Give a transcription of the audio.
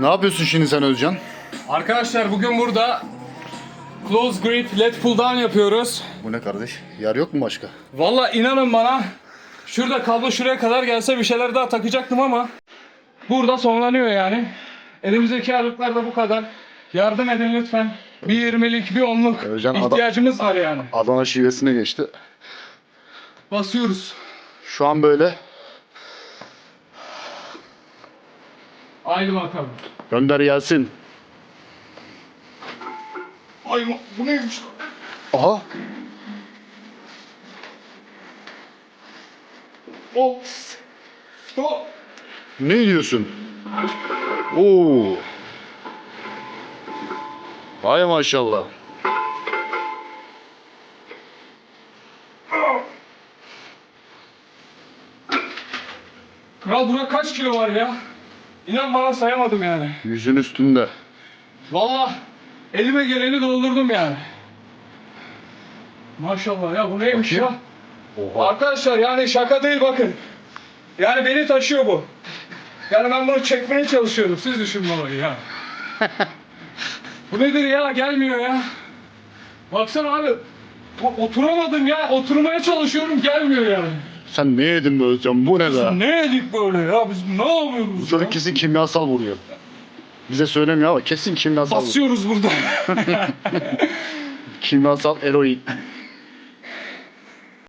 Ne yapıyorsun şimdi sen Özcan? Arkadaşlar bugün burada close grip led pull down yapıyoruz. Bu ne kardeş? Yer yok mu başka? Valla inanın bana şurada kablo şuraya kadar gelse bir şeyler daha takacaktım ama burada sonlanıyor yani. Elimizdeki ağırlıklar da bu kadar. Yardım edin lütfen. Bir 20'lik bir 10'luk Özcan, adam- ihtiyacımız var yani. Adana şivesine geçti. Basıyoruz. Şu an böyle. Haydi bakalım. Gönder gelsin. Ay bu neymiş? Aha. O. O. Ne diyorsun? Oo. Vay maşallah. Kral buna kaç kilo var ya? İnan bana sayamadım yani. Yüzün üstünde. Valla elime geleni doldurdum yani. Maşallah ya bu neymiş ya? Oha. Arkadaşlar yani şaka değil bakın. Yani beni taşıyor bu. Yani ben bunu çekmeye çalışıyorum. Siz düşünün olayı ya. bu nedir ya? Gelmiyor ya. Baksana abi. Oturamadım ya. Oturmaya çalışıyorum. Gelmiyor yani. Sen ne yedin be Özcan? Bu ne be? Ne yedik böyle ya? Biz ne Bu yapıyoruz ya? çocuk kesin kimyasal vuruyor. Bize söylemiyor ama kesin kimyasal vuruyor. Basıyoruz burada. Kimyasal eroin.